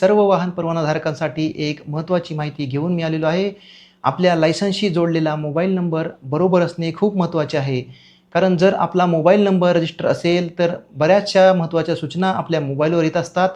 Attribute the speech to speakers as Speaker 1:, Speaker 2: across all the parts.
Speaker 1: सर्व वाहन परवानाधारकांसाठी एक महत्त्वाची माहिती घेऊन मी आलेलो आहे. आपल्या लायसन्सशी जोडलेला मोबाईल नंबर बरोबर असणे खूप महत्त्वाचे आहे. कारण जर आपला मोबाईल नंबर रजिस्टर असेल तर बऱ्याचशा महत्त्वाच्या सूचना आपल्या मोबाईलवर येत असतात.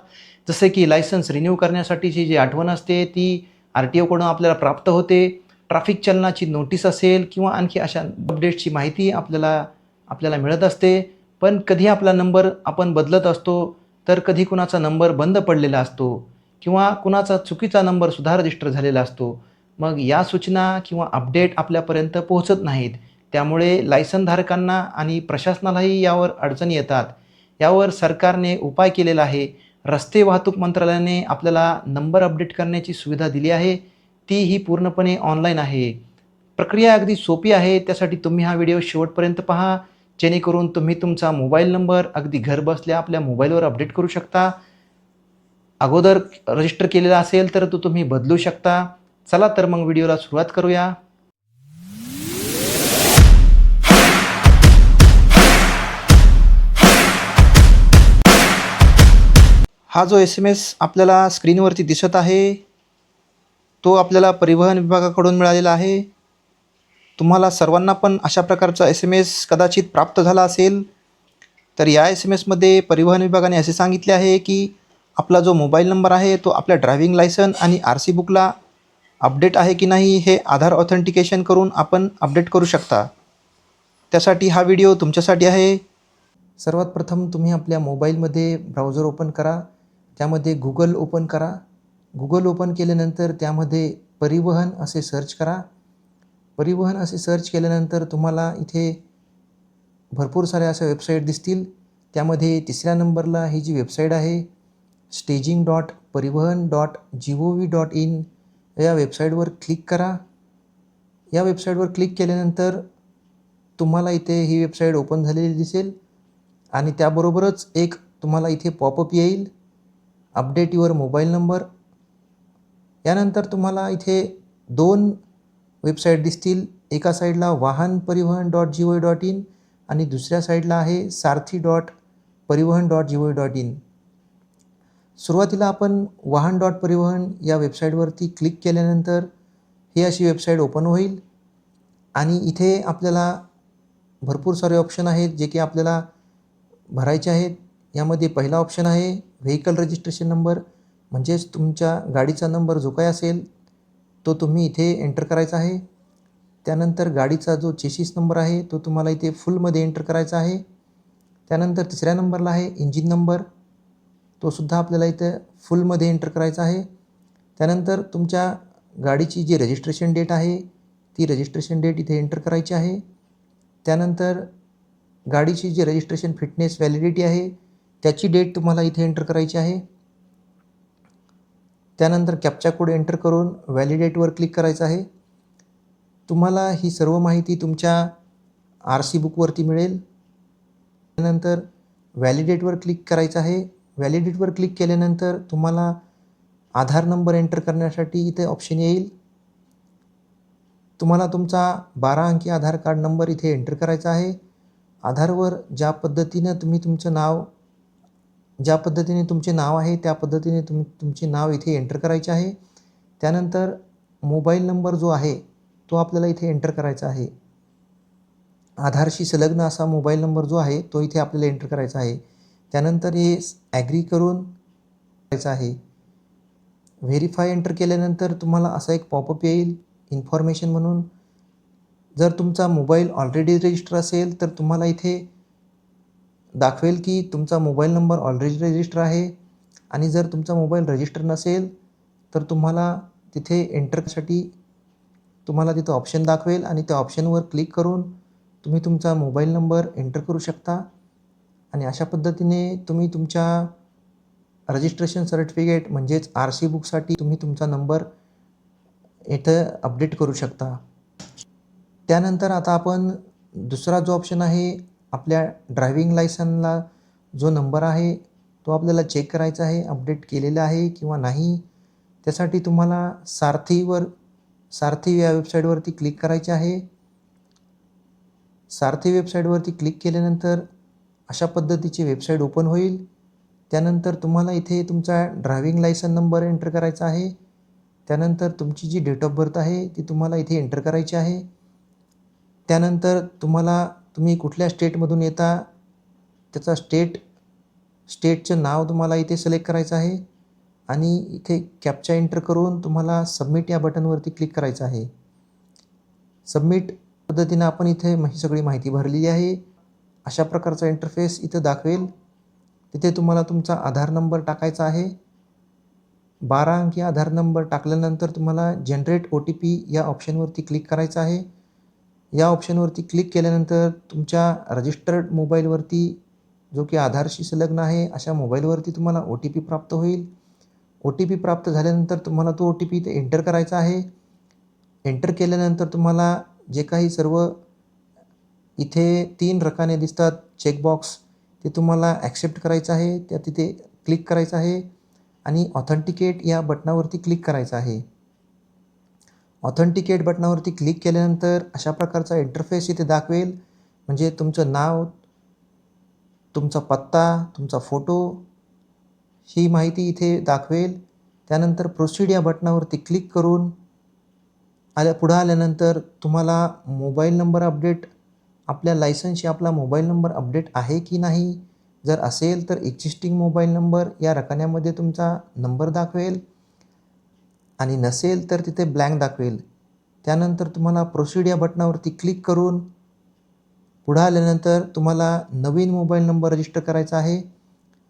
Speaker 1: जसे की लायसन्स रिन्यू करण्यासाठीची जी आठवण असते ती आर टी ओकडून आपल्याला प्राप्त होते. ट्रॅफिक चलनाची नोटीस असेल किंवा आणखी अशा अपडेट्सची माहिती आपल्याला आपल्याला मिळत असते. पण कधी आपला नंबर आपण बदलत असतो तर कधी कुणाचा नंबर बंद पडलेला असतो. किंवा कुणाचा चुकीचा नंबर सुधार रजिस्टर झालेला असतो मग या सूचना किंवा अपडेट आपल्यापर्यंत पोहोचत नाहीत. त्यामुळे लायसनधारकांना आणि प्रशासनालाही यावर अडचणी येतात. यावर सरकारने उपाय केलेला आहे. रस्ते वाहतूक मंत्रालयाने आपल्याला नंबर अपडेट करण्याची सुविधा दिली आहे. ती ही पूर्णपणे ऑनलाईन आहे. प्रक्रिया अगदी सोपी आहे. त्यासाठी तुम्ही हा व्हिडिओ शेवटपर्यंत पहा. जेणेकरून तुम्ही तुमचा मोबाईल नंबर अगदी घरबसल्या आपल्या मोबाईलवर अपडेट करू शकता. अगोदर रजिस्टर केलेला असेल तर तो तुम्ही बदलू शकता. चला तर मग व्हिडिओला सुरुवात करूया. हा जो एस एम एस आपल्याला स्क्रीनवरती दिसत आहे तो आपल्याला परिवहन विभागाकडून मिळालेला आहे. तुम्हाला सर्वांना पण अशा प्रकारचा एस एम एस कदाचित प्राप्त झाला असेल. तर या एस एम एसमध्ये परिवहन विभागाने असे सांगितले आहे की आपला जो मोबाईल नंबर आहे तो आपल्या ड्रायव्हिंग लायसन आणि आर सी बुकला अपडेट आहे की नाही हे आधार ऑथेंटिकेशन करून आपण अपडेट करू शकता. त्यासाठी हा व्हिडिओ तुमच्यासाठी आहे. सर्वात प्रथम तुम्ही आपल्या मोबाईलमध्ये ब्राउझर ओपन करा त्यामध्ये गुगल ओपन करा. गुगल ओपन केल्यानंतर त्यामध्ये परिवहन असे सर्च करा. परिवहन असे सर्च केल्यानंतर तुम्हाला इथे भरपूर साऱ्या अशा वेबसाईट दिसतील. त्यामध्ये तिसऱ्या नंबरला ही जी वेबसाईट आहे staging dot Parivahan dot G O V dot in या वेबसाईटवर क्लिक करा. या वेबसाईटवर क्लिक केल्यानंतर तुम्हाला इथे ही वेबसाईट ओपन झालेली दिसेल आणि त्याबरोबरच एक तुम्हाला इथे पॉपअप येईल. अपडेट युअर मोबाईल नंबर यानंतर तुम्हाला इथे दोन वेबसाईट दिसतील. एका साईडला Vahan Parivahan dot G O dot in आणि दुसऱ्या साईडला आहे Sarathi dot Parivahan dot G O dot in सुरुवातीला आपण वाहन डॉट परिवहन या वेबसाईटवरती क्लिक केल्यानंतर ही अशी वेबसाईट ओपन होईल आणि इथे आपल्याला भरपूर सारे ऑप्शन आहेत जे की आपल्याला भरायचे आहेत. यामध्ये पहिला ऑप्शन आहे व्हेकल रजिस्ट्रेशन नंबर म्हणजेच तुमच्या गाडीचा नंबर जो काय असेल तो तुम्ही इथे एंटर करायचा आहे. त्यानंतर गाडीचा जो चेसिस नंबर आहे तो तुम्हाला इथे फुलमध्ये एंटर करायचा आहे. त्यानंतर तिसऱ्या नंबरला आहे इंजिन नंबर. तोसुद्धा आपल्याला इथं फुलमध्ये एंटर करायचा आहे. त्यानंतर तुमच्या गाडीची जी रजिस्ट्रेशन डेट आहे ती रजिस्ट्रेशन डेट इथे एंटर करायची आहे. त्यानंतर गाडीची जी रजिस्ट्रेशन फिटनेस व्हॅलिडिटी आहे त्याची डेट तुम्हाला इथे एंटर करायची आहे. त्यानंतर कॅप्चा कोड एंटर करून व्हॅलिडेटवर क्लिक करायचं आहे. तुम्हाला ही सर्व माहिती तुमच्या आर सी बुकवरती मिळेल. त्यानंतर व्हॅलिडेटवर क्लिक करायचं आहे. व्हॅलिडेटवर क्लिक केल्यानंतर तुम्हाला आधार नंबर एंटर करण्यासाठी इथे ऑप्शन येईल. तुम्हाला तुमचा बारा अंकी आधार कार्ड नंबर इथे एंटर करायचा आहे. आधारवर ज्या पद्धतीनं तुम्ही तुमचं नाव ज्या पद्धतीने तुमचे नाव आहे त्या पद्धतीने तुम्ही तुमचे नाव इथे एंटर करायचे आहे. त्यानंतर मोबाईल नंबर जो आहे तो आपल्याला इथे एंटर करायचा आहे. आधारशी संलग्न असा मोबाईल नंबर जो आहे तो इथे आपल्याला एंटर करायचा आहे. त्यानंतर हे ॲग्री करून करायचं आहे. व्हेरीफाय एंटर केल्यानंतर तुम्हाला असा एक पॉपअप येईल इन्फॉर्मेशन म्हणून. जर तुमचा मोबाईल ऑलरेडी रजिस्टर असेल तर तुम्हाला इथे दाखवेल की तुमचा मोबाईल नंबर ऑलरेडी रजिस्टर आहे. आणि जर तुमचा मोबाईल रजिस्टर नसेल तर तुम्हाला तिथे एंटरसाठी तुम्हाला तिथं ऑप्शन दाखवेल. आणि त्या ऑप्शनवर क्लिक करून तुम्ही तुमचा मोबाईल नंबर एंटर करू शकता. आणि अशा पद्धतीने तुम्ही तुमच्या रजिस्ट्रेशन सर्टिफिकेट म्हणजेच आर सी बुकसाठी तुम्ही तुमचा नंबर इथं अपडेट करू शकता. त्यानंतर आता आपण दुसरा जो ऑप्शन आहे आपल्या ड्रायव्हिंग लायसनला जो नंबर आहे तो आपल्याला चेक करायचा आहे अपडेट केलेला आहे किंवा नाही त्यासाठी तुम्हाला सारथीवर सारथी या वेबसाईटवरती क्लिक करायचे आहे. सारथी वेबसाईटवरती क्लिक केल्यानंतर अशा पद्धतीची वेबसाईट ओपन होईल. त्यानंतर तुम्हाला इथे तुमचा ड्रायविंग लायसन नंबर एंटर करायचा आहे. त्यानंतर तुमची जी डेट ऑफ बर्थ आहे ती तुम्हाला इथे एंटर करायची आहे. त्यानंतर तुम्हाला तुम्ही कुठल्या स्टेटमधून येता त्याचा स्टेट स्टेटचं नाव तुम्हाला इथे सिलेक्ट करायचं आहे. आणि इथे कॅपचा एंटर करून तुम्हाला सबमिट या बटनवरती क्लिक करायचं आहे. सबमिट पद्धतीनं आपण इथे ही सगळी माहिती भरलेली आहे. अशा प्रकारचा इंटरफेस इथं दाखवेल. तिथे तुम्हाला तुमचा आधार नंबर टाकायचा आहे. बारा अंकी आधार नंबर टाकल्यानंतर तुम्हाला जनरेट ओ टी पी या ऑप्शनवरती क्लिक करायचं आहे. या ऑप्शनवरती क्लिक केल्यानंतर तुमच्या रजिस्टर्ड मोबाईलवरती जो की आधारशी संलग्न आहे अशा मोबाईलवरती तुम्हाला ओ टी पी प्राप्त होईल. ओ टी पी प्राप्त झाल्यानंतर तुम्हाला तो ओ टी पी इथे एंटर करायचा आहे. एंटर केल्यानंतर तुम्हाला जे काही सर्व इथे तीन रकाने दिसतात. चेकबॉक्स ते तुम्हाला ॲक्सेप्ट करायचं आहे. त्या तिथे क्लिक करायचं आहे. आणि ऑथेंटिकेट या बटनावरती क्लिक करायचं आहे. ऑथेंटिकेट बटनावरती क्लिक केल्यानंतर अशा प्रकारचा इंटरफेस इथे दाखवेल. म्हणजे तुमचं नाव तुमचा पत्ता तुमचा फोटो ही माहिती इथे दाखवेल. त्यानंतर प्रोसीड या बटनावरती क्लिक करून आल्या पुढं आल्यानंतर तुम्हाला मोबाईल नंबर अपडेट आपल्या लायसन्सशी आपला मोबाईल नंबर अपडेट आहे की नाही? जर असेल तर एक्झिस्टिंग मोबाईल नंबर या रकान्यामध्ये तुमचा नंबर दाखवेल. आणि नसेल तर तिथे ब्लँक दाखवेल. त्यानंतर तुम्हाला प्रोसिड या बटनावरती क्लिक करून पुढं आल्यानंतर तुम्हाला नवीन मोबाईल नंबर रजिस्टर करायचा आहे.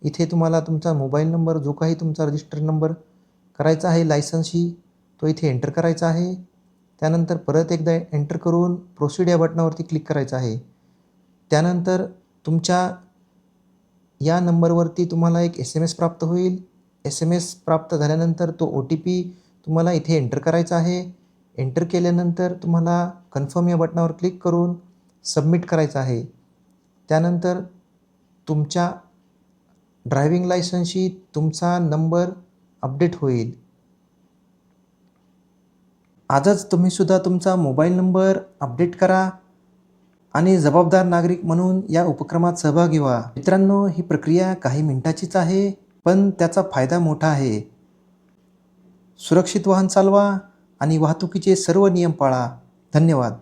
Speaker 1: इथे तुम्हाला तुमचा मोबाईल नंबर जो काही तुमचा रजिस्टर नंबर करायचा आहे लायसन्सशी तो इथे एंटर करायचा आहे. त्यानंतर परत एकदा एंटर करून प्रोसीड या बटनावरती क्लिक करायचं आहे. त्यानंतर तुमच्या या नंबरवरती तुम्हाला एक एस एम एस प्राप्त होईल. एस एम एस प्राप्त झाल्यानंतर तो ओ टी पी तुम्हाला इथे एंटर करायचा आहे. एंटर केल्यानंतर तुम्हाला कन्फर्म या बटनावर क्लिक करून सबमिट करायचं आहे. त्यानंतर तुमच्या ड्रायविंग लायसन्सशी तुमचा नंबर अपडेट होईल. आजच तुम्हीसुद्धा तुमचा मोबाईल नंबर अपडेट करा आणि जबाबदार नागरिक म्हणून या उपक्रमात सहभागी व्हा. मित्रांनो ही प्रक्रिया काही मिनिटाचीच आहे पण त्याचा फायदा मोठा आहे. सुरक्षित वाहन चालवा आणि वाहतुकीचे सर्व नियम पाळा. धन्यवाद.